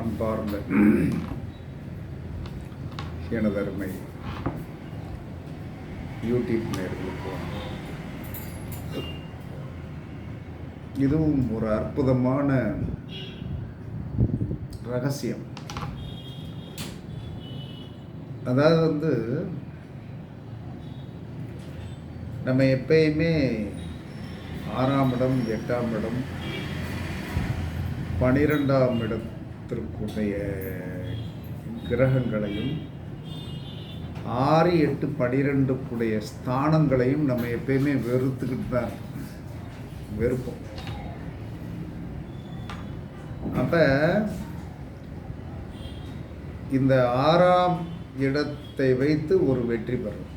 அன்பார்ந்த எனதருமை யூடியூப் நேர்களுக்கு இதுவும் ஒரு அற்புதமான ரகசியம். அதாவது வந்து நம்ம எப்பயுமே ஆறாம் இடம் எட்டாம் இடம் பனிரெண்டாம் இடத்திற்குடைய கிரகங்களையும் ஆறு எட்டு பனிரெண்டுக்குடைய ஸ்தானங்களையும் நம்ம எப்பயுமே வெறுத்துக்கிட்டு தான் வெறுப்போம். அப்போ இந்த ஆறாம் இடத்தை வைத்து ஒரு வெற்றி பெறும்.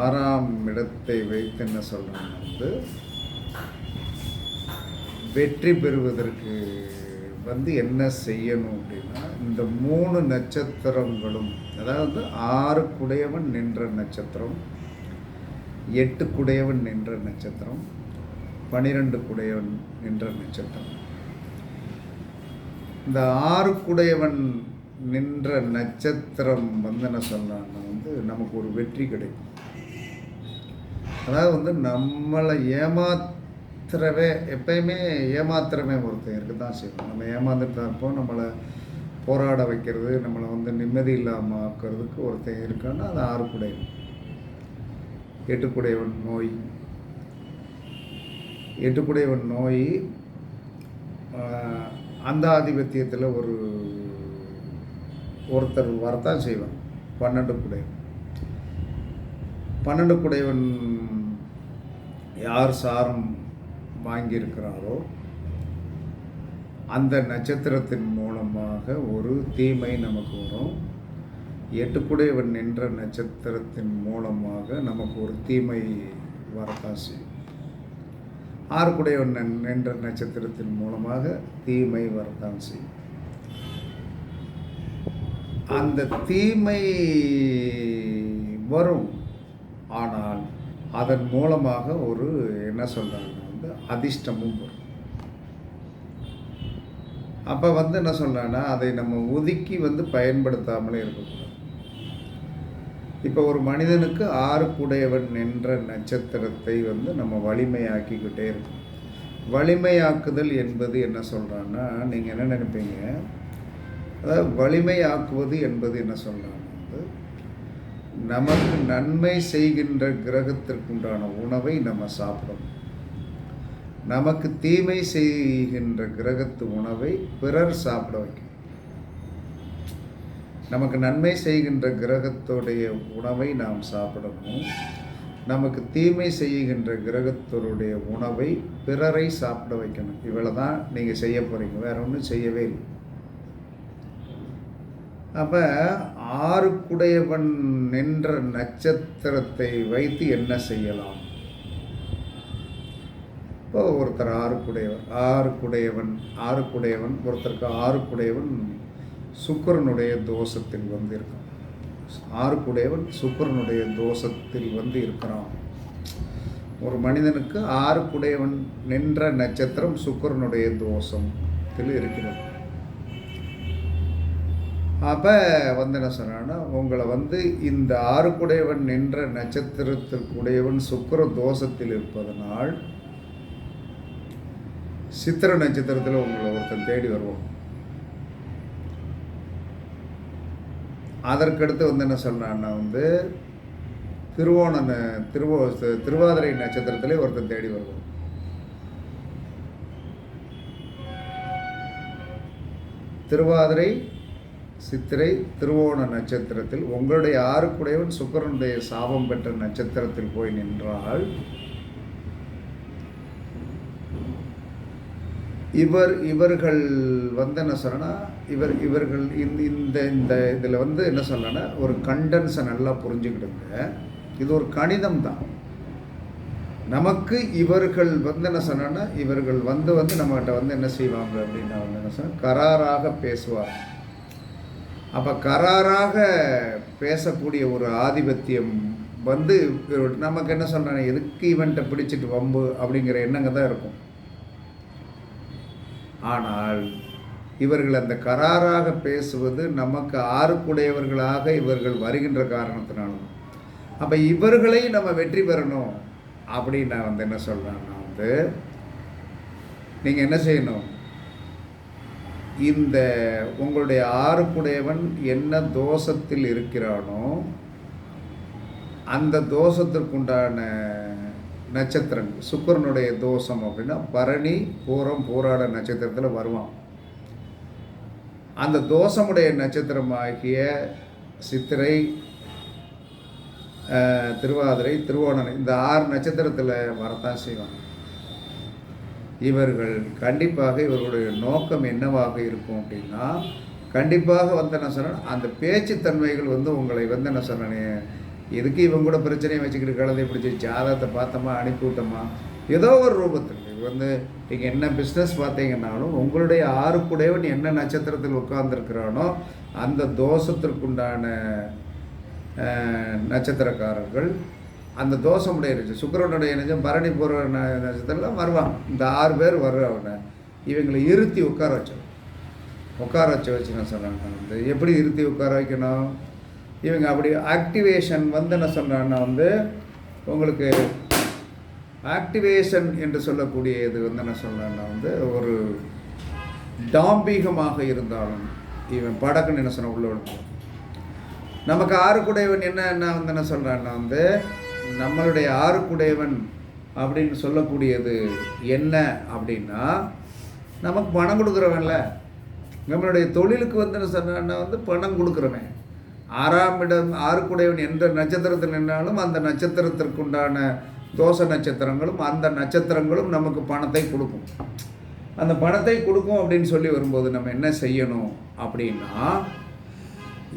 ஆறாம் இடத்தை வைத்து என்ன சொல்கிறேன் வந்து வெற்றி பெறுவதற்கு வந்து என்ன செய்யணும் அப்படின்னா இந்த மூணு நட்சத்திரங்களும் அதாவது ஆறு குடையவன் நின்ற நட்சத்திரம் எட்டு குடையவன் நின்ற நட்சத்திரம் பனிரெண்டு குடையவன் நின்ற நட்சத்திரம். இந்த ஆறு குடையவன் நின்ற நட்சத்திரம் வந்து என்ன சொல்லலாம்னா வந்து நமக்கு ஒரு வெற்றி கிடைக்கும். அதாவது வந்து நம்மளை ஏமாத்துறவே எப்பயுமே ஏமாத்துறமே ஒருத்தன் இருக்க தான் செய்வோம் நம்ம ஏமாந்துட்டு தான் இருப்போம். நம்மளை போராட வைக்கிறது நம்மளை வந்து நிம்மதி இல்லாமல் ஆக்கிறதுக்கு ஒருத்தன் இருக்கான்னா அது ஆறு எட்டுக்குடையவன் நோய். எட்டுக்குடையவன் நோய் அந்த ஆதிபத்தியத்தில் ஒரு ஒருத்தர் வரத்தான் செய்வான். பன்னெண்டு குடையவன் பன்னெண்டு குடையவன் யார் சாரம் வாங்கியிருக்கிறாரோ அந்த நட்சத்திரத்தின் மூலமாக ஒரு தீமை நமக்கு வரும். எட்டுக்குடையவன் நின்ற நட்சத்திரத்தின் மூலமாக நமக்கு ஒரு தீமை வரத்தான் செய்யும் ஆறுக்குடையவன் நின்ற நட்சத்திரத்தின் மூலமாக தீமை வரத்தான் செய்யும் அந்த தீமை வரும். ஆனால் அதன் மூலமாக ஒரு என்ன சொல்கிறாங்க வந்து அதிர்ஷ்டமும் வரும். அப்போ வந்து என்ன சொல்கிறேன்னா அதை நம்ம ஒதுக்கி வந்து பயன்படுத்தாமலே இருக்கக்கூடாது. இப்போ ஒரு மனிதனுக்கு ஆறு கூடையவன் என்ற நட்சத்திரத்தை வந்து நம்ம வலிமையாக்கிக்கிட்டே இருக்கோம். வலிமையாக்குதல் என்பது என்ன சொல்கிறான்னா நீங்கள் என்ன நினைப்பீங்க? அதாவது வலிமையாக்குவது என்பது என்ன சொல்கிறான் வந்து நமக்கு நன்மை செய்கின்ற கிரகத்திற்குண்டான உணவை நம்ம சாப்பிடணும். நமக்கு தீமை செய்கின்ற கிரகத்து உணவை பிறர் சாப்பிட வைக்கணும் நமக்கு நன்மை செய்கின்ற கிரகத்துடைய உணவை நாம் சாப்பிடணும். நமக்கு தீமை செய்கின்ற கிரகத்தருடைய உணவை பிறரை சாப்பிட வைக்கணும். இவ்வளோ தான் நீங்கள் செய்ய போகிறீங்க வேற ஒன்றும் செய்யவே இல்லை. அப்போ ஆறுக்குடையவன் நின்ற நட்சத்திரத்தை வைத்து என்ன செய்யலாம்? இப்போ ஒருத்தர் ஆறுக்குடையவர். ஆறுக்குடையவன் ஆறுக்குடையவன் ஒருத்தருக்கு ஆறுக்குடையவன் சுக்கரனுடைய தோஷத்தில் வந்து இருக்கான். ஆறுக்குடையவன் சுக்கரனுடைய தோஷத்தில் வந்து இருக்கிறான். ஒரு மனிதனுக்கு ஆறுக்குடையவன் நின்ற நட்சத்திரம் சுக்கரனுடைய தோஷத்தில் இருக்கிறது. அப்போ வந்து என்ன சொன்னான்னா உங்களை வந்து இந்த ஆறுக்குடையவன் நின்ற நட்சத்திரத்திற்குடையவன் சுக்கர தோஷத்தில் இருப்பதனால் சித்திர நட்சத்திரத்தில் உங்களை ஒருத்தன் தேடி வருவோம் அதற்கடுத்து வந்து என்ன சொல்கிறான்னா வந்து திருவோண திருவோ திருவாதிரை நட்சத்திரத்திலே ஒருத்தன் தேடி வருவோம் திருவாதிரை சித்திரை திருவோண நட்சத்திரத்தில் உங்களுடைய ஆறுக்குடையவன் சுக்கரனுடைய சாபம் பெற்ற நட்சத்திரத்தில் போய் நின்றால் இவர் இவர்கள் வந்து என்ன சொல்றேன்னா இவர் இவர்கள் இந்த இந்த இந்த இதில் வந்து என்ன சொல்லனா ஒரு கண்டென்ஸை நல்லா புரிஞ்சுக்கிடுங்க. இது ஒரு கணிதம் தான். நமக்கு இவர்கள் வந்து என்ன சொன்னா இவர்கள் வந்து வந்து நம்மகிட்ட வந்து என்ன செய்வாங்க அப்படின்னா வந்து என்ன சொன்னா கராராக பேசுவார் அப்போ கராராக பேசக்கூடிய ஒரு ஆதிபத்தியம் வந்து நமக்கு என்ன சொல்கிறாங்க எதுக்கு இவன்ட்ட பிடிச்சிட்டு வம்பு? அப்படிங்கிற எண்ணங்க தான் இருக்கும். ஆனால் இவர்கள் அந்த கராராக பேசுவது நமக்கு ஆறுக்குடையவர்களாக இவர்கள் வருகின்ற காரணத்தினாலும். அப்போ இவர்களை நம்ம வெற்றி பெறணும் அப்படின்னு நான் வந்து என்ன சொல்கிறேன்னா வந்து நீங்கள் என்ன செய்யணும்? இந்த உங்களுடைய ஆறுக்குடையவன் என்ன தோஷத்தில் இருக்கிறானோ அந்த தோஷத்திற்குண்டான நட்சத்திரம் சுக்கரனுடைய தோஷம் அப்படின்னா பரணி பூரம் பூராட நட்சத்திரத்தில் வருவான். அந்த தோஷமுடைய நட்சத்திரமாகிய சித்திரை அஹ், திருவாதிரை திருவோணனை இந்த ஆறு நட்சத்திரத்தில் வரத்தான் செய்வாங்க இவர்கள் கண்டிப்பாக இவர்களுடைய நோக்கம் என்னவாக இருக்கும் அப்படின்னா கண்டிப்பாக வந்து என்ன சொன்னேன் அந்த பேச்சுத்தன்மைகள் வந்து உங்களை வந்து என்ன எதுக்கு இவங்க கூட பிரச்சனையை வச்சுக்கிட்டு கலந்தை பிடிச்சி ஜாதகத்தை பார்த்தோமா அனுப்பி விட்டோமா? ஏதோ ஒரு ரூபத்தில். இது வந்து நீங்கள் என்ன பிஸ்னஸ் பார்த்தீங்கன்னாலும் உங்களுடைய ஆறுக்குடையவன் என்ன நட்சத்திரத்தில் உட்கார்ந்துருக்கிறானோ அந்த தோஷத்திற்குண்டான நட்சத்திரக்காரர்கள் அந்த தோஷமுடைய நட்சத்திரம் சுக்கரனுடைய நட்சத்திரம் பரணி போகிற நட்சத்திரம்லாம் வருவாங்க. இந்த ஆறு பேர் வர்றவனை இவங்களை இருத்தி உட்கார வச்சோம் உட்கார வச்ச வச்சு நான் சொல்கிறேன் வந்து எப்படி இருத்தி உட்கார வைக்கணும்? இவங்க அப்படி ஆக்டிவேஷன் வந்து என்ன சொல்கிறான்னா வந்து உங்களுக்கு ஆக்டிவேஷன் என்று சொல்லக்கூடிய இது வந்து என்ன சொல்கிறேன்னா வந்து ஒரு டாம்பீகமாக இருந்தாலும் இவன் படக்குன்னு என்ன சொன்ன உள்ள நமக்கு ஆறுக்குடையவன் என்ன என்ன வந்து என்ன சொல்கிறான்னா வந்து நம்மளுடைய ஆறுக்குடையவன் அப்படின்னு சொல்லக்கூடியது என்ன அப்படின்னா நமக்கு பணம் கொடுக்குறவன்ல. நம்மளுடைய தொழிலுக்கு வந்து என்ன சொன்னான்னா வந்து பணம் கொடுக்குறவன். ஆறாம் இடம் ஆறுக்குடையவன் எந்த நட்சத்திரத்தில் நின்றாலும் அந்த நட்சத்திரத்திற்குண்டான தோச நட்சத்திரங்களும் அந்த நட்சத்திரங்களும் நமக்கு பணத்தை கொடுக்கும். அந்த பணத்தை கொடுக்கும் அப்படின்னு சொல்லி வரும்போது நம்ம என்ன செய்யணும் அப்படின்னா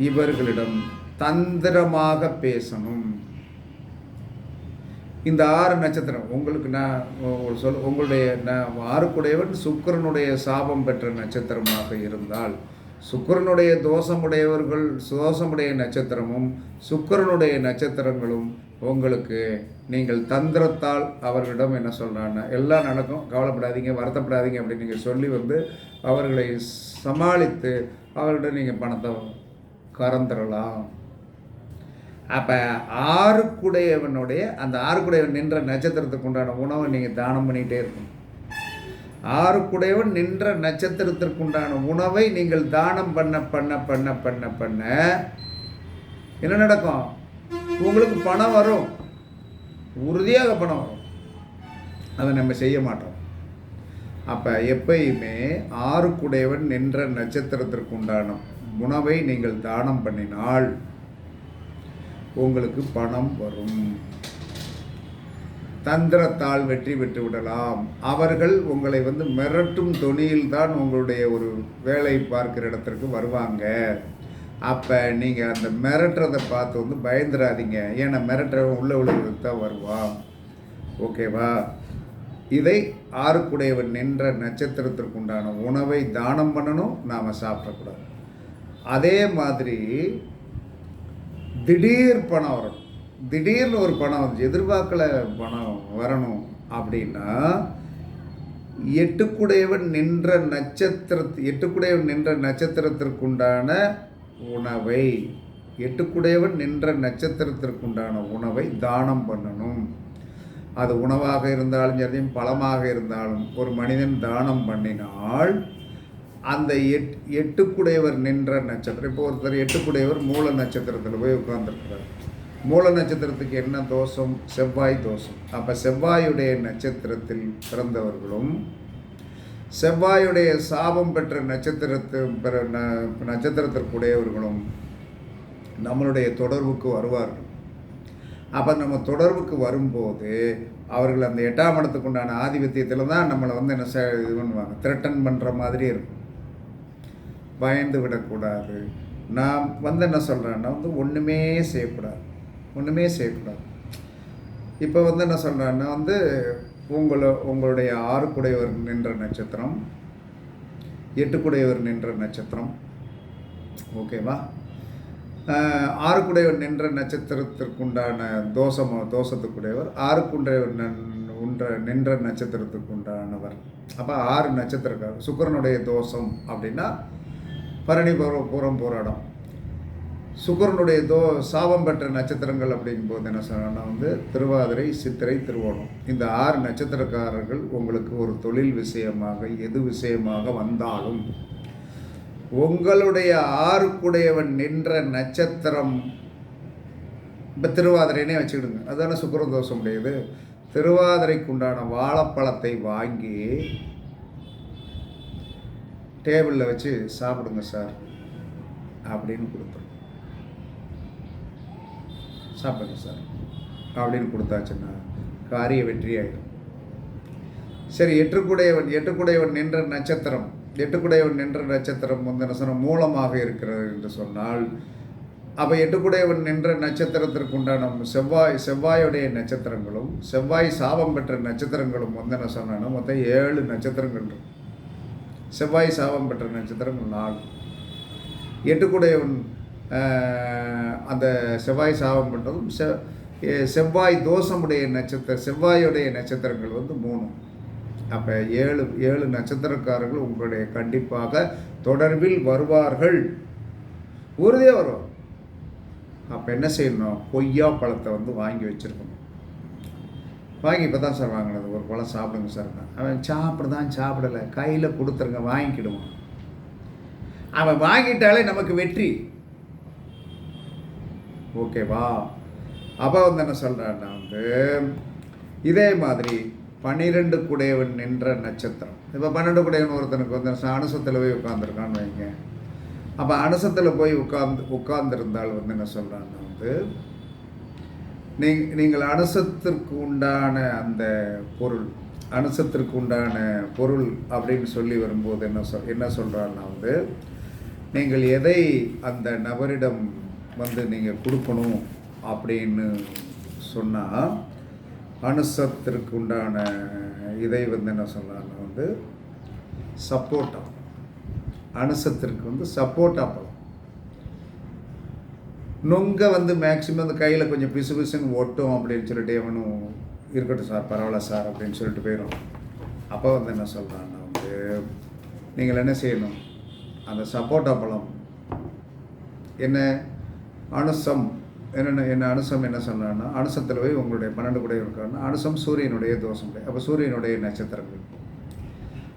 இவர்களிடம் தந்திரமாக பேசணும். இந்த ஆறு நட்சத்திரம் உங்களுக்கு நான் ஒரு சொல் உங்களுடைய நான் ஆறுக்குடையவன் சுக்கிரனுடைய சாபம் பெற்ற நட்சத்திரமாக இருந்தால் சுக்கிரனுடைய தோஷமுடையவர்கள் தோஷமுடைய நட்சத்திரமும் சுக்கிரனுடைய நட்சத்திரங்களும் உங்களுக்கு நீங்கள் தந்திரத்தால் அவர்களிடம் என்ன சொல்கிறான்னா எல்லாம் நடக்கும் கவலைப்படாதீங்க வருத்தப்படாதீங்க அப்படின்னு நீங்கள் சொல்லி வந்து அவர்களை சமாளித்து அவர்களிடம் நீங்கள் பணத்தை கறந்துடலாம். அப்போ ஆறுக்குடையவனுடைய அந்த ஆறுக்குடையவன் நின்ற நட்சத்திரத்துக்கு உண்டான உணவை நீங்கள் தானம் பண்ணிகிட்டே இருக்கணும். ஆறுக்குடையவன் நின்ற நட்சத்திரத்திற்குண்டான உணவை நீங்கள் தானம் பண்ண பண்ண பண்ண பண்ண பண்ண என்ன நடக்கும்? உங்களுக்கு பணம் வரும். உறுதியாக பணம் வரும். அதை நம்ம செய்ய மாட்டோம். அப்போ எப்பயுமே ஆறுக்குடையவன் நின்ற நட்சத்திரத்திற்கு உண்டான உணவை நீங்கள் தானம் பண்ணினால் உங்களுக்கு பணம் வரும். தந்திரத்தால் வெற்றி பெற்று விடலாம். அவர்கள் உங்களை வந்து மிரட்டும் தொனியில் தான் உங்களுடைய ஒரு வேலை பார்க்கிற இடத்திற்கு வருவாங்க. அப்போ நீங்கள் அந்த மிரட்டுறதை பார்த்து வந்து பயந்துடாதீங்க ஏன்னா மிரட்டுறவன் உள்ள உள்ளவர்களுக்கு தான் வருவான். ஓகேவா இதை ஆறுக்குடையவன் நின்ற நட்சத்திரத்திற்குண்டான உணவை தானம் பண்ணணும். நாம் சாப்பிடக்கூடாது. அதே மாதிரி திடீர் பணம் வரணும் திடீர்னு ஒரு பணம் வந்து எதிர்பார்க்கல பணம் வரணும் அப்படின்னா எட்டுக்குடையவன் நின்ற நட்சத்திர எட்டுக்குடையவன் நின்ற நட்சத்திரத்திற்குண்டான உணவை எட்டுக்குடையவன் நின்ற நட்சத்திரத்திற்குண்டான உணவை தானம் பண்ணணும். அது உணவாக இருந்தாலும் சரி பழமாக இருந்தாலும் ஒரு மனிதன் தானம் பண்ணினால் அந்த எட் எட்டுக்குடையவர் நின்ற நட்சத்திரம் இப்போ ஒருத்தர் எட்டுக்குடையவர் மூல நட்சத்திரத்தில் போய் உட்கார்ந்துருக்கிறார். மூல நட்சத்திரத்துக்கு என்ன தோஷம்? செவ்வாய் தோஷம். அப்போ செவ்வாயுடைய நட்சத்திரத்தில் பிறந்தவர்களும் செவ்வாயுடைய சாபம் பெற்ற நட்சத்திரத்து பெற ந- நட்சத்திரத்திற்குடையவர்களும் நம்மளுடைய தொடர்புக்கு வருவார்கள். அப்போ நம்ம தொடர்புக்கு வரும்போது அவர்கள் அந்த எட்டாம் இடத்துக்கு உண்டான ஆதிபத்தியத்தில் தான் நம்மளை வந்து என்ன செ- இது பண்ணுவாங்க த்ரெட்டன் பண்ணுற மாதிரி இருக்கும். பயந்து விடக்கூடாது. நான் வந்து என்ன சொல்கிறேன்னா வந்து ஒன்றுமே செய்யக்கூடாது. ஒன்றுமே செய்யக்கூடாது. இப்போ வந்து என்ன சொல்கிறேன்னா வந்து உங்களை உங்களுடைய ஆறுக்குடையவர் நின்ற நட்சத்திரம் எட்டுக்குடையவர் நின்ற நட்சத்திரம். ஓகேவா ஆறுக்குடையவர் நின்ற நட்சத்திரத்திற்குண்டான தோஷம் தோஷத்துக்குடையவர் ஆறுக்குடையவர் நன்- உண்டான நின்ற நின்ற நட்சத்திரத்துக்கு உண்டானவர் அப்போ ஆறு நட்சத்திரக்கார் சுக்கிரனுடைய தோஷம் அப்படின்னா பரணி பூரம் பூரம் போராடம் சுக்கிரனுடைய தோ சாபம் பெற்ற நட்சத்திரங்கள் அப்படிங்கும்போது என்ன சொன்னா வந்து திருவாதிரை சித்திரை திருவோணம். இந்த ஆறு நட்சத்திரக்காரர்கள் உங்களுக்கு ஒரு தொழில் விஷயமாக எது விஷயமாக வந்தாலும் உங்களுடைய ஆறுக்குடையவன் நின்ற நட்சத்திரம் இப்போ திருவாதிரைனே வச்சுக்கிடுங்க. அதுதானே சுக்கரதோஷம் உடையது திருவாதிரைக்கு உண்டான வாழைப்பழத்தை வாங்கி டேபிளில் வச்சு சாப்பிடுங்க சார் அப்படின்னு ஸ்டாப் சாப்பிடுங்க சார். அப்படின்னு கொடுத்தாச்சுன்னா காரிய வெற்றியாயிடும் சரி எட்டுக்குடையவன் எட்டுக்குடையவன் நின்ற நட்சத்திரம் எட்டுக்குடையவன் நின்ற நட்சத்திரம் வந்து மூலமாக இருக்கிறது என்று சொன்னால் அப்போ எட்டுக்குடையவன் நின்ற நட்சத்திரத்திற்கு உண்டான செவ்வாய் செவ்வாயுடைய நட்சத்திரங்களும் செவ்வாய் சாபம் பெற்ற நட்சத்திரங்களும் வந்து சொன்னாலும் மொத்தம் ஏழு நட்சத்திரங்கள் செவ்வாய் சாபம் பெற்ற நட்சத்திரங்கள் நாலு. எட்டுக்குடையவன் அந்த செவ்வாய் சாபம் பண்ணுறதும் செ செவ்வாய் தோஷமுடைய நட்சத்திர செவ்வாயுடைய நட்சத்திரங்கள் வந்து மூணு அப்போ ஏழு ஏழு நட்சத்திரக்காரர்கள் உங்களுடைய கண்டிப்பாக தொடர்பில் வருவார்கள். உறுதியாக வரும் அப்போ என்ன செய்யணும்? கொய்யா பழத்தை வந்து வாங்கி வச்சுருக்கணும். வாங்கி இப்போ தான் சார் வாங்கினது. ஒரு பழம் சாப்பிடுங்க சார் அவன் சாப்பிடுதான் சாப்பிடலை. கையில் கொடுத்துருங்க வாங்கிக்கிடுவான். அவன் வாங்கிட்டாலே நமக்கு வெற்றி. ஓகேவா? அப்போ வந்து என்ன சொல்கிறான்னா வந்து இதே மாதிரி பன்னிரெண்டு குடையவன் நின்ற நட்சத்திரம். இப்போ பன்னெண்டு குடையவன் ஒருத்தனுக்கு வந்து அனுசத்தில் போய் உட்காந்துருக்கான்னு வைங்க. அப்போ அனுசத்தில் போய் உட்கார்ந்து உட்கார்ந்துருந்தால் வந்து என்ன சொல்கிறான்னா வந்து நீங் நீங்கள் அனுசத்திற்கு உண்டான அந்த பொருள் அனுசத்திற்கு உண்டான பொருள் அப்படின்னு சொல்லி வரும்போது என்ன சொல் என்ன சொல்கிறான்னா வந்து நீங்கள் எதை அந்த நபரிடம் வந்து நீங்கள் கொடுக்கணும் அப்படின்னு சொன்னால் அனுசத்திற்கு உண்டான இதை வந்து என்ன சொல்லலாம்னா வந்து சப்போட்டா. அனுசத்திற்கு வந்து சப்போட்டா பழம். நொங்க வந்து மேக்சிமம் அந்த கையில் கொஞ்சம் பிசு பிசுன்னு ஒட்டும் அப்படின்னு சொல்லிட்டு எவனும் இருக்கட்டும் சார் பரவாயில்ல சார் அப்படின்னு சொல்லிட்டு போயிடும் அப்போ வந்து என்ன சொல்கிறான்னா வந்து நீங்கள் என்ன செய்யணும்? அந்த சப்போட்டா பழம். என்ன? அனுசம். என்னென்ன என்ன அனுசம் என்ன சொன்னான்னா அனுசத்தில் போய் உங்களுடைய பன்னெண்டு கூட இருக்காருன்னா அனுசம் சூரியனுடைய தோஷம். அப்போ சூரியனுடைய நட்சத்திரங்கள்.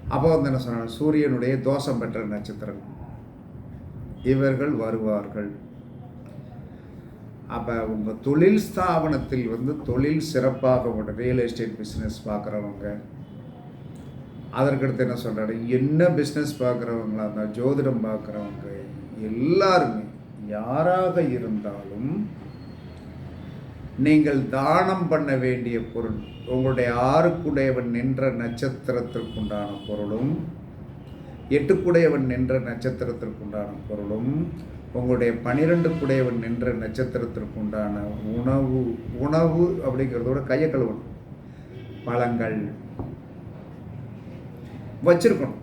அப்போ வந்து என்ன சொன்னாங்க? சூரியனுடைய தோஷம் பெற்ற நட்சத்திரங்கள். இவர்கள் வருவார்கள். அப்போ உங்கள் தொழில் ஸ்தாபனத்தில் வந்து தொழில் சிறப்பாக உள்ள ரியல் எஸ்டேட் பிஸ்னஸ் பார்க்குறவங்க அதற்கடுத்து என்ன சொல்கிறாரு என்ன பிஸ்னஸ் பார்க்குறவங்களா இருந்தால் ஜோதிடம் பார்க்குறவங்க எல்லாருமே யாராக இருந்தாலும் நீங்கள் தானம் பண்ண வேண்டிய பொருள் உங்களுடைய ஆறுக்குடையவன் நின்ற நட்சத்திரத்திற்குண்டான பொருளும் எட்டுக்குடையவன் நின்ற நட்சத்திரத்திற்குண்டான பொருளும் உங்களுடைய பனிரெண்டு குடையவன் நின்ற நட்சத்திரத்திற்குண்டான உணவு உணவு அப்படிங்கிறதோட கையை கழுவணும். பழங்கள் வச்சிருக்கணும்.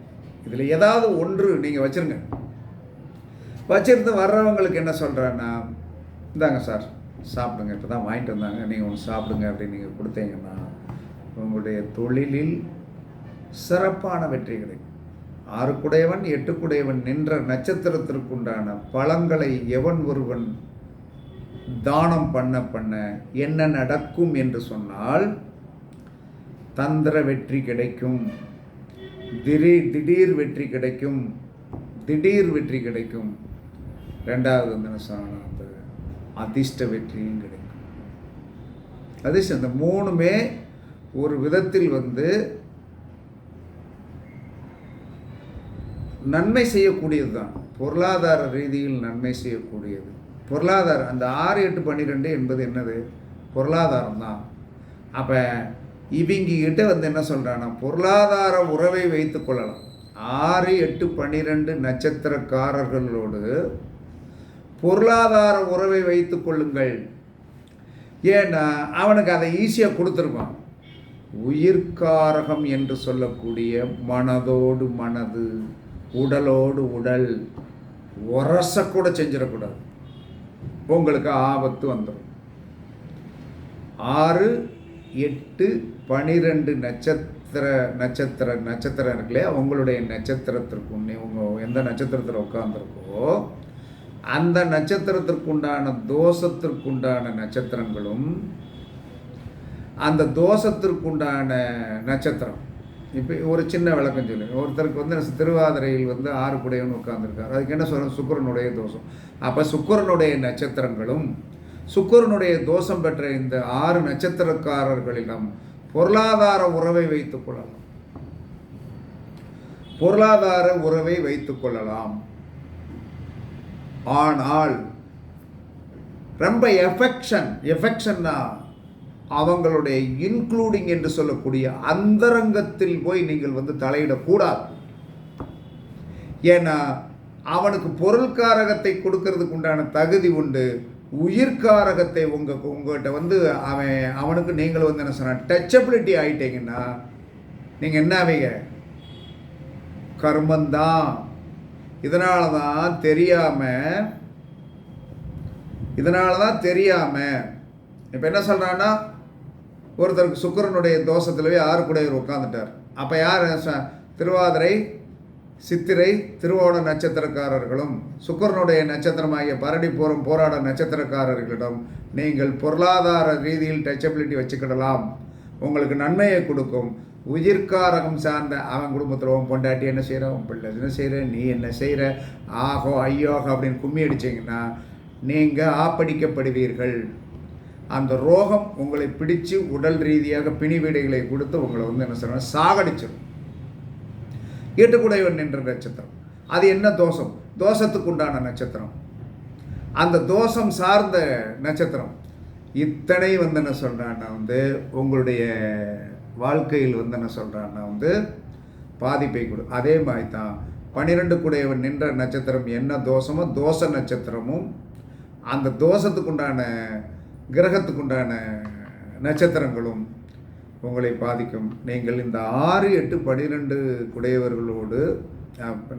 இதில் ஏதாவது ஒன்று நீங்கள் வச்சுருங்க. வச்சுருந்து வர்றவங்களுக்கு என்ன சொல்கிறேன்னா இந்தாங்க சார் சாப்பிடுங்க இப்போ தான் வாங்கிட்டு வந்தாங்க நீங்கள் ஒன்று சாப்பிடுங்க அப்படின்னு நீங்கள் கொடுத்தீங்கன்னா உங்களுடைய தொழிலில் சிறப்பான வெற்றி கிடைக்கும். ஆறுக்குடையவன் எட்டுக்குடையவன் நின்ற நட்சத்திரத்திற்குண்டான பழங்களை எவன் ஒருவன் தானம் பண்ண பண்ண என்ன நடக்கும் என்று சொன்னால் தந்திர வெற்றி கிடைக்கும் திடீர் திடீர் வெற்றி கிடைக்கும் திடீர் வெற்றி கிடைக்கும். ரெண்டாவது வந்து என்ன அந்த அதிர்ஷ்ட வெற்றியும் கிடைக்கும். அதிர்ஷ்டம் இந்த மூணுமே ஒரு விதத்தில் வந்து நன்மை செய்யக்கூடியது தான் பொருளாதார ரீதியில் நன்மை செய்யக்கூடியது. பொருளாதாரம் அந்த ஆறு எட்டு பன்னிரெண்டு என்பது என்னது? பொருளாதாரம் தான். அப்போ இவங்ககிட்ட வந்து என்ன சொல்கிறான்னா பொருளாதார உறவை வைத்து கொள்ளலாம். ஆறு எட்டு பன்னிரெண்டு நட்சத்திரக்காரர்களோடு பொருளாதார உறவை வைத்து கொள்ளுங்கள். ஏன்னா அவனுக்கு அதை ஈஸியாக கொடுத்துருப்பான். உயிர்காரகம் என்று சொல்லக்கூடிய மனதோடு மனது உடலோடு உடல் உரசக்கூட செஞ்சிடக்கூடாது. உங்களுக்கு ஆபத்து வந்துடும் ஆறு எட்டு பனிரெண்டு நட்சத்திர நட்சத்திர நட்சத்திரம் இருக்கு இல்லையா உங்களுடைய நட்சத்திரத்திற்கு உன்னே உங்கள் எந்த நட்சத்திரத்தில் உட்காந்துருக்கோ அந்த நட்சத்திரத்திற்குண்டான தோஷத்திற்குண்டான நட்சத்திரங்களும் அந்த தோஷத்திற்குண்டான நட்சத்திரம். இப்போ ஒரு சின்ன விளக்கம் சொல்லுங்கள் ஒருத்தருக்கு வந்து திருவாதிரையில் வந்து ஆறு குடையவன் உட்காந்துருக்காரு அதுக்கு என்ன சொல்கிறோம் சுக்கரனுடைய தோஷம். அப்போ சுக்கரனுடைய நட்சத்திரங்களும் சுக்கரனுடைய தோஷம் பெற்ற இந்த ஆறு நட்சத்திரக்காரர்களிடம் பொருளாதார உறவை வைத்துக் கொள்ளலாம். பொருளாதார உறவை வைத்துக் கொள்ளலாம். ஆனால் ரொம்ப எஃபெக்ஷன் எஃபெக்ஷன்னா அவங்களுடைய இன்க்ளூடிங் என்று சொல்லக்கூடிய அந்தரங்கத்தில் போய் நீங்கள் வந்து தலையிடக்கூடாது. ஏன்னா அவனுக்கு பொருள்காரகத்தை கொடுக்கறதுக்கு உண்டான தகுதி உண்டு. உயிர்காரகத்தை உங்கள் உங்கள்கிட்ட வந்து அவன் அவனுக்கு நீங்கள் வந்து என்ன சொன்னால் டச்சபிலிட்டி ஆகிட்டீங்கன்னா நீங்கள் என்ன ஆவீங்க? கர்மந்தான் இதனால தான் தெரியாமல் இதனால தான் தெரியாமல் இப்போ என்ன சொல்கிறான்னா ஒருத்தருக்கு சுக்கரனுடைய தோஷத்திலவே ஆறு குடையவர் உட்காந்துட்டார் அப்போ யார் திருவாதிரை சித்திரை திருவோண நட்சத்திரக்காரர்களும் சுக்கரனுடைய நட்சத்திரமாகிய பரடிபுரம் போராட நட்சத்திரக்காரர்களிடம் நீங்கள் பொருளாதார ரீதியில் டச்சபிலிட்டி வச்சுக்கிடலாம். உங்களுக்கு நன்மையை கொடுக்கும். உயிர்காரகம் சார்ந்த அவன் குடும்பத்தில் உன் பொண்டாட்டி என்ன செய்கிற உன் பிள்ளை என்ன செய்கிற நீ என்ன செய்கிற ஆகோ ஐயோகோ அப்படின்னு கும்மி அடிச்சிங்கன்னா நீங்கள் ஆப்படிக்கப்படுவீர்கள். அந்த ரோகம் உங்களை பிடிச்சு உடல் ரீதியாக பிணிவீடைகளை கொடுத்து உங்களை வந்து என்ன சொல்கிறாங்க சாகடிச்சிடும் ஈட்டுக்குடையவன் என்ற நட்சத்திரம். அது என்ன தோஷம்? தோஷத்துக்கு உண்டான நட்சத்திரம். அந்த தோஷம் சார்ந்த நட்சத்திரம். இத்தனை வந்து என்ன சொல்கிறான்னா வந்து உங்களுடைய வாழ்க்கையில் வந்து என்ன சொல்கிறான்னா வந்து பாதிப்பை கொடு. அதே மாதிரி தான் பன்னிரெண்டு குடையவன் நின்ற நட்சத்திரம் என்ன தோஷமோ தோஷ நட்சத்திரமும் அந்த தோஷத்துக்குண்டான கிரகத்துக்குண்டான நட்சத்திரங்களும் உங்களை பாதிக்கும். நீங்கள் இந்த ஆறு எட்டு பனிரெண்டு குடையவர்களோடு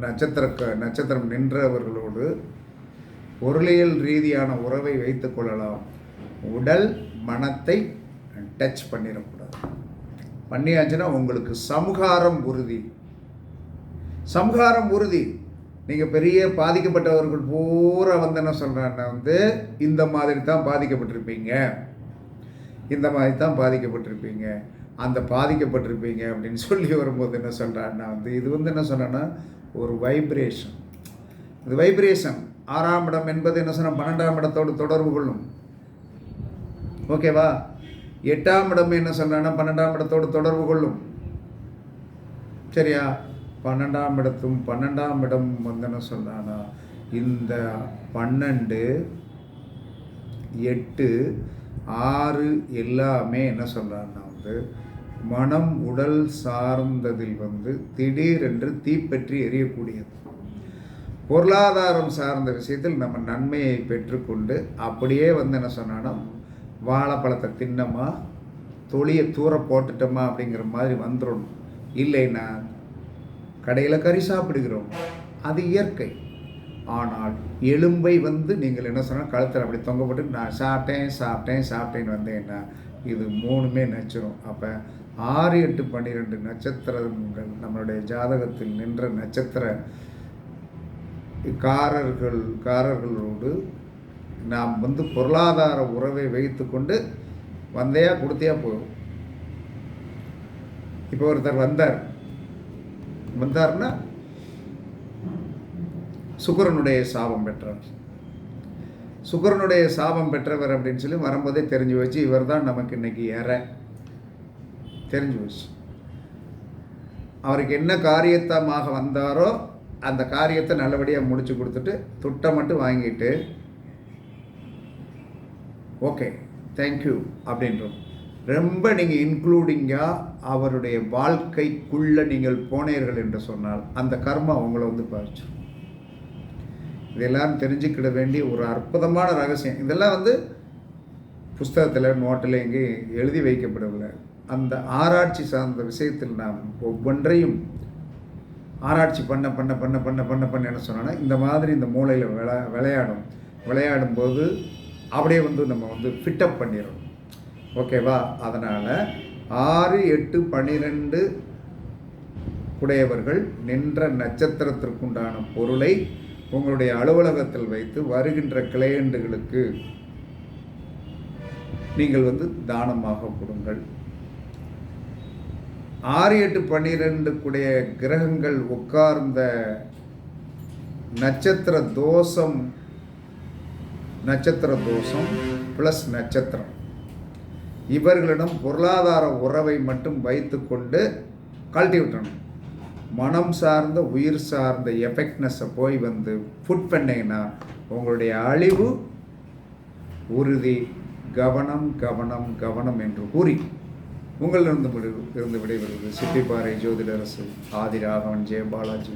நட்சத்திர நட்சத்திரம் நின்றவர்களோடு பொருளியல் ரீதியான உறவை வைத்துக் கொள்ளலாம். உடல் மனத்தை டச் பண்ணிடக்கூடாது. பண்ணியாச்சுன்னா உங்களுக்கு சமுகாரம் உறுதி. சமுகாரம் உறுதி. நீங்கள் பெரிய பாதிக்கப்பட்டவர்கள் பூரா வந்து என்ன சொல்கிறேன்னா வந்து இந்த மாதிரி தான் பாதிக்கப்பட்டிருப்பீங்க. இந்த மாதிரி தான் பாதிக்கப்பட்டிருப்பீங்க. அந்த பாதிக்கப்பட்டிருப்பீங்க அப்படின்னு சொல்லி வரும்போது என்ன சொல்கிறான்னா வந்து இது வந்து என்ன சொல்கிறேன்னா ஒரு வைப்ரேஷன் இது வைப்ரேஷன் ஆறாம் இடம் என்பது என்ன சொன்ன பன்னெண்டாம் இடத்தோடு தொடர்பு கொள்ளும். ஓகேவா? எட்டாம் இடம் என்ன சொன்னான்னா பன்னெண்டாம் இடத்தோடு தொடர்பு கொள்ளும். சரியா? பன்னெண்டாம் இடத்தும் பன்னெண்டாம் இடம் வந்து என்ன சொன்னான்னா இந்த பன்னெண்டு எட்டு ஆறு எல்லாமே என்ன சொல்கிறான்னா வந்து மனம் உடல் சார்ந்ததில் வந்து திடீரென்று தீப்பற்றி எரியக்கூடியது. பொருளாதாரம் சார்ந்த விஷயத்தில் நம்ம நன்மையை பெற்றுக்கொண்டு அப்படியே வந்து என்ன சொன்னான்னா வாழைப்பழத்தை தின்னமா? தொளியை தூர போட்டுட்டோமா அப்படிங்கிற மாதிரி வந்துடணும். இல்லைன்னா கடையில் கறி சாப்பிடுகிறோம். அது இயற்கை. ஆனால் எலும்பை வந்து நீங்கள் என்ன சொன்னால் கழுத்தில் அப்படி தொங்க போட்டு நான் சாப்பிட்டேன் சாப்பிட்டேன் சாப்பிட்டேன்னு வந்தேன்னா இது மூணுமே நச்சிரும். அப்போ ஆறு எட்டு பன்னிரெண்டு நட்சத்திரங்கள் நம்மளுடைய ஜாதகத்தில் நின்ற நட்சத்திர காரர்கள் காரர்களோடு நாம் வந்து பொருளாதார உறவை வைத்துக்கொண்டு வந்தையா கொடுத்தையா போகும் இப்போ ஒருத்தர் வந்தார். வந்தார்னா சுக்கரனுடைய சாபம் பெற்றவர். சுக்கரனுடைய சாபம் பெற்றவர் அப்படின்னு சொல்லி வரும்போதே தெரிஞ்சு வச்சு இவர் தான் நமக்கு இன்னைக்கு ஏற தெரிஞ்சு வச்சு அவருக்கு என்ன காரியத்தமாக வந்தாரோ அந்த காரியத்தை நல்லபடியாக முடிச்சு கொடுத்துட்டு துட்டை மட்டும் வாங்கிட்டு ஓகே தேங்க்யூ அப்படின்றோம். ரொம்ப நீங்கள் இன்க்ளூடிங்காக அவருடைய வாழ்க்கைக்குள்ளே நீங்கள் போனீர்கள் என்று சொன்னால் அந்த கர்மா உங்களை வந்து பாதிச்சிடும் இதெல்லாம் தெரிஞ்சுக்கிட வேண்டிய ஒரு அற்புதமான ரகசியம். இதெல்லாம் வந்து புஸ்தகத்தில் நோட்டில் எங்கேயும் எழுதி வைக்கப்படவில்லை. அந்த ஆராய்ச்சி சார்ந்த விஷயத்தில் நாம் ஒவ்வொன்றையும் ஆராய்ச்சி பண்ண பண்ண பண்ண பண்ண பண்ண பண்ண என்ன சொன்னோன்னா இந்த மாதிரி இந்த மூளையில் விளா விளையாடும். விளையாடும்போது அப்படியே வந்து நம்ம வந்து ஃபிட்டப் பண்ணிடணும். ஓகேவா அதனால் ஆறு எட்டு பன்னிரெண்டு உடையவர்கள் நின்ற நட்சத்திரத்திற்குண்டான பொருளை உங்களுடைய அலுவலகத்தில் வைத்து வருகின்ற கிளையண்டுகளுக்கு நீங்கள் வந்து தானமாக கொடுங்கள். ஆறு எட்டு பன்னிரெண்டுக்குடைய கிரகங்கள் உட்கார்ந்த நட்சத்திர தோஷம் நட்சத்திர தோஷம் ப்ளஸ் நட்சத்திரம். இவர்களிடம் பொருளாதார உறவை மட்டும் வைத்துக்கொண்டு கழட்டி விட்டணும். மனம் சார்ந்த உயிர் சார்ந்த எஃபெக்ட்னஸை போய் வந்து ஃபுட் பண்ணிங்கன்னா உங்களுடைய அழிவு உறுதி கவனம் கவனம் கவனம் என்று கூறி உங்களிலிருந்து விடு இருந்து விடைபெறுவது சிட்டிப்பாறை ஜோதிடரசு ஆதி ராகவன் ஜெயபாலாஜி.